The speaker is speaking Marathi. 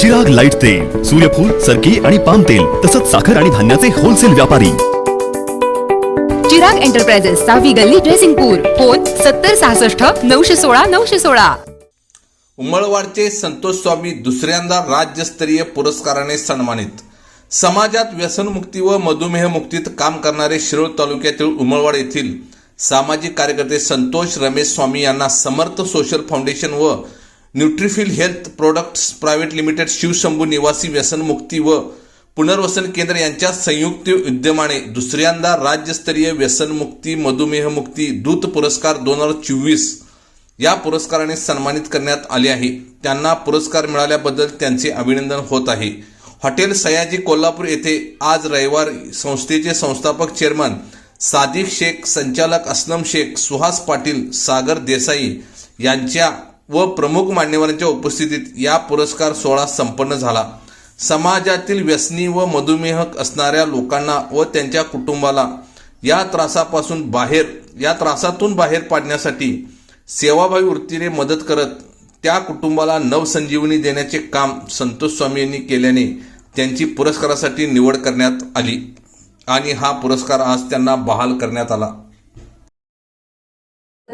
चिराग लाइट तेल सूर्यफूल सरकी आणि पाम तेल तसंच साखर आणि धान्याचे होलसेल व्यापारी. चिराग एंटरप्राइजेस सहावी गल्ली ड्रेसिंगपूर फोन सत्तर सहासष्ट नऊशे सोळा नऊशे सोळा. उमळवाडचे संतोष स्वामी दुसऱ्यांदा राज्यस्तरीय पुरस्काराने सन्मानित. समाजात व्यसनमुक्ती व मधुमेहमुक्तीत काम करणारे शिरोळ तालुक्यातील उमळवाड येथील सामाजिक कार्यकर्ते संतोष रमेश स्वामी यांना समर्थ सोशल फाउंडेशन व Nutrifill health products private limited Shivshambhu निवासी व्यसनमुक्ती व पुनर्वसन केंद्र यांच्या संयुक्त उद्यमाने दुसऱ्यांदा राज्यस्तरीय व्यसनमुक्ती मधुमेहमुक्ती दूत पुरस्कार दोन हजार चोवीस या पुरस्काराने सन्मानित करण्यात आले आहे. त्यांना पुरस्कार मिळाल्याबद्दल त्यांचे अभिनंदन होत आहे. हॉटेल सयाजी कोल्हापूर येथे आज रविवारी संस्थेचे संस्थापक चेअरमन सादिक शेख संचालक असलम शेख सुहास पाटील सागर देसाई यांच्या व प्रमुख मान्यवरांच्या उपस्थितीत या पुरस्कार सोहळा संपन्न झाला. समाजातील व्यसनी व मधुमेह असणाऱ्या लोकांना व त्यांच्या कुटुंबाला या त्रासापासून बाहेर या त्रासातून बाहेर पाडण्यासाठी सेवाभावी वृत्तीने मदत करत त्या कुटुंबाला नवसंजीवनी देण्याचे काम संतोष स्वामी यांनी केल्याने त्यांची पुरस्कारासाठी निवड करण्यात आली आणि हा पुरस्कार आज त्यांना बहाल करण्यात आला.